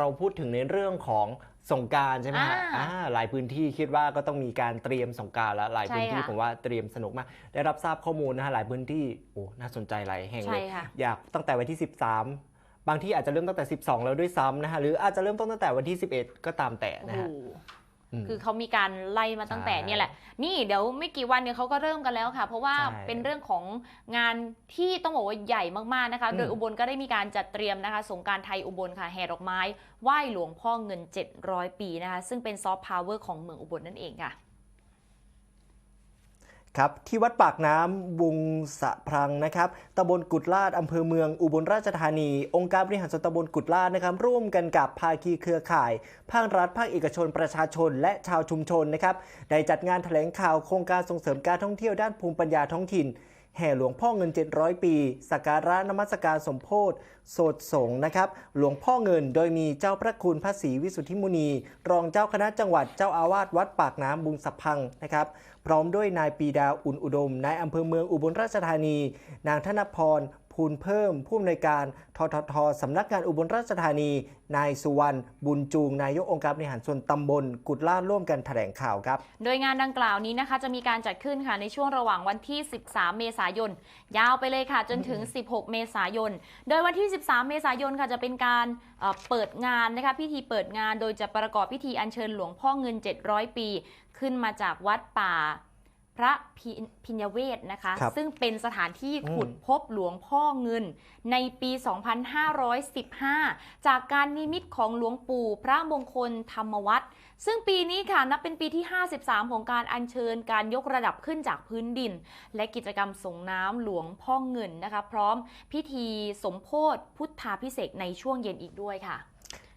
เราพูดถึงในเรื่องของสงกรารใช่ไหมฮะอ่าอ่าหลายพื้นที่คิดว่าก็ต้องมีการเตรียมสงกรารแล้วหลายพื้นที่ใช่ค่ะผมว่าเตรียมสนุกมาก ได้รับทราบข้อมูลนะฮะหลายพื้นที่โอ้น่าสนใจหลายแห่งเลใช่ยค่ะอยากตั้งแต่วันที่ 13 บางที่อาจจะเริ่มตั้งแต่ 12 แล้วด้วยซ้ำนะฮะหรืออาจจะเริ่มต้นตั้งแต่วันที่ 11 ก็ตามแต่โอ้นะโหฮะอืม คือเขามีการไล่มาตั้งแต่ใช่เนี่ยแหละ นี่เดี๋ยวไม่กี่วันเนี่ยเขาก็เริ่มกันแล้วค่ะ เพราะว่าใช่เป็นเรื่องของงานที่ต้องบอกว่าใหญ่มากๆนะคะอืมโดยอุบลก็ได้มีการจัดเตรียมนะคะ สงกรารไทยอุบลค่ะแห่ดอกไม้ไหว้หลวงพ่อเงิน 700 ปีนะคะ ซึ่งเป็นซอฟต์พาวเวอร์ของเมืองอุบลนั่นเองค่ะ ครับที่วัดปากน้ำบุงสะพรังนะครับตำบลกุดลาดอำเภอเมืองอุบลราชธานี องค์การบริหารส่วนตำบลกุดลาดนะครับ ร่วมกันกับภาคีเครือข่าย ภาครัฐ ภาคเอกชน ประชาชน และชาวชุมชนนะครับ ได้จัดงานแถลงข่าวโครงการส่งเสริมการท่องเที่ยวด้านภูมิปัญญาท้องถิ่น แห่หลวงพ่อเงิน 700 ปีสักการะนมัสการสมโพธิโสดสงนะครับ หลวงพ่อเงินโดยมีเจ้าพระคุณพระศรีวิสุทธิมุนี รองเจ้าคณะจังหวัดเจ้าอาวาสวัดปากน้ำบุงสะพังนะครับ พร้อมด้วยนายปีดาอุ่นอุดมนายอำเภอเมืองอุบลราชธานี นางธนพร ภูลเพิ่มผู้อำนวยการทททสำนักงานอุบลราชธานี นายสุวรรณบุญจูง นายกองค์การบริหารส่วนตำบล กุดลาดร่วมกันแถลงข่าวครับ โดยงานดังกล่าวนี้นะคะ จะมีการจัดขึ้นค่ะในช่วงระหว่างวันที่ 13 เมษายน ยาวไปเลยค่ะจนถึง 16 เมษายน โดยวันที่ 13 เมษายนค่ะจะเป็นการเอ่อเปิดงานนะคะพิธีเปิดงานโดยจะประกอบพิธีอัญเชิญหลวงพ่อเงิน 700 ปี ขึ้นมาจากวัดป่า พระพิพิญญเวศนะคะครับซึ่งเป็นสถานที่ขุดอืมพบหลวงพ่อเงิน ในปี 2515 จากการนิมิตของหลวงปู่พระมงคลธรรมวัฒน์ซึ่งปีนี้ค่ะนับเป็นปีที่ 53 ของการอัญเชิญการยกระดับขึ้นจากพื้นดิน และกิจกรรมส่งน้ำหลวงพ่อเงินนะคะ พร้อมพิธีสมโพธิพุทธาพิเศษกในช่วงเย็นอีกด้วยค่ะ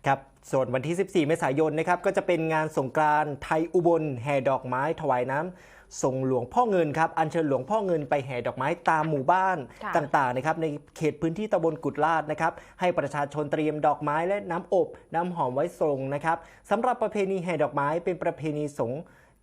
ครับส่วนวันที่ 14 เมษายนนะครับก็จะเป็นงานสงกรานต์ไทยอุบลแห่ดอกไม้ถวายน้ำ ส่งหลวงพ่อเงินครับอัญเชิญหลวงพ่อเงินไปแห่ดอกไม้ตามหมู่บ้านค่ะต่างๆนะครับในเขตพื้นที่ตำบลกุดลาดนะครับให้ประชาชนเตรียมดอกไม้และน้ำอบ น้ำหอมไว้ส่งนะครับสำหรับประเพณีแห่ดอกไม้เป็นประเพณีสง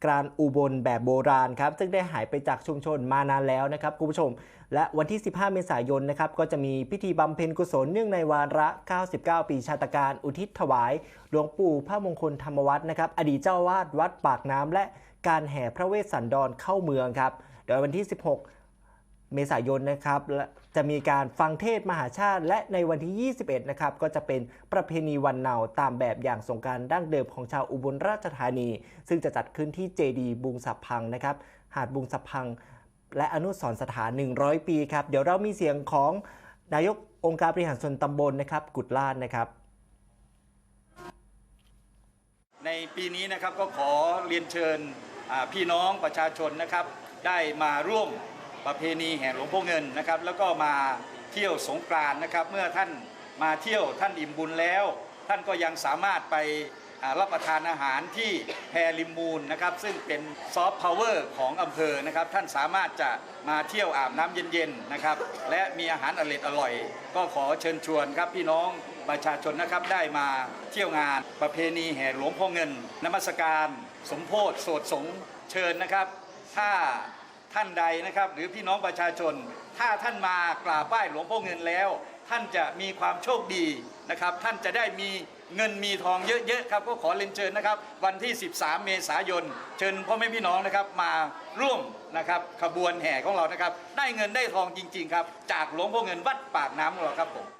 กรานต์อุบลแบบโบราณครับซึ่งได้หายไปจากชุมชนมานานแล้วนะครับคุณผู้ชม และวันที่ 15 เมษายนนะครับก็จะมีพิธีบำเพ็ญกุศลเนื่องในวาระ 99 ปีชาตการ อุทิศถวาย หลวงปู่พระมงคลธรรมวัฒน์นะครับอดีตเจ้าวาดวัดปากน้ำและ การแห่พระเวสสันดรเข้าเมืองครับ โดยวันที่ 16 เมษายนนะครับและจะมีการฟังเทศมหาชาติ และในวันที่ 21 นะครับ ก็จะเป็นประเพณีวันเนาตามแบบอย่างสงการดั้งเดิมของชาวอุบลราชธานี ซึ่งจะจัดขึ้นที่เจดีบุงสับพังนะครับ หาดบุงสับพัง และอนุสรสถาน 100 ปีครับ เดี๋ยวเรามีเสียงของนายกองค์การบริหารส่วนตำบลนะครับ กุดลาดนะครับ ในปีนี้นะครับก็ขอเรียนเชิญ พี่น้องประชาชนนะครับ ได้มาร่วมประเพณีแห่หลวงพ่อเงินนะครับ แล้วก็มาเที่ยวสงกรานนะครับ เมื่อท่านมาเที่ยวท่านอิ่มบุญแล้ว ท่านก็ยังสามารถไป รับประทานอาหารที่แพรลิมูลนะครับ ซึ่งเป็นซอฟต์พาวเวอร์ของอำเภอนะครับ ท่านสามารถจะมาเที่ยวอาบน้ำเย็นๆนะครับ และมีอาหารอร่อยอร่อย ก็ขอเชิญชวนครับพี่น้องประชาชนนะครับได้มาเที่ยวงานประเพณีแห่หลวงพ่อเงินนมัสการ สมโพธิโสดสงเชิญนะครับ ถ้าท่านใดนะครับ หรือพี่น้องประชาชน ถ้าท่านมากราบไหว้หลวงพ่อเงินแล้ว ท่านจะมีความโชคดีนะครับ ท่านจะได้มีเงินมีทองเยอะๆครับก็ขอเรียนเชิญนะครับ วันที่ 13 เมษายน เชิญพ่อแม่พี่น้องนะครับมาร่วมนะครับขบวนแห่ของเรานะครับ ได้เงินได้ทองจริง ๆ ครับ จากหลวงพ่อเงินวัดปากน้ำของเราครับผม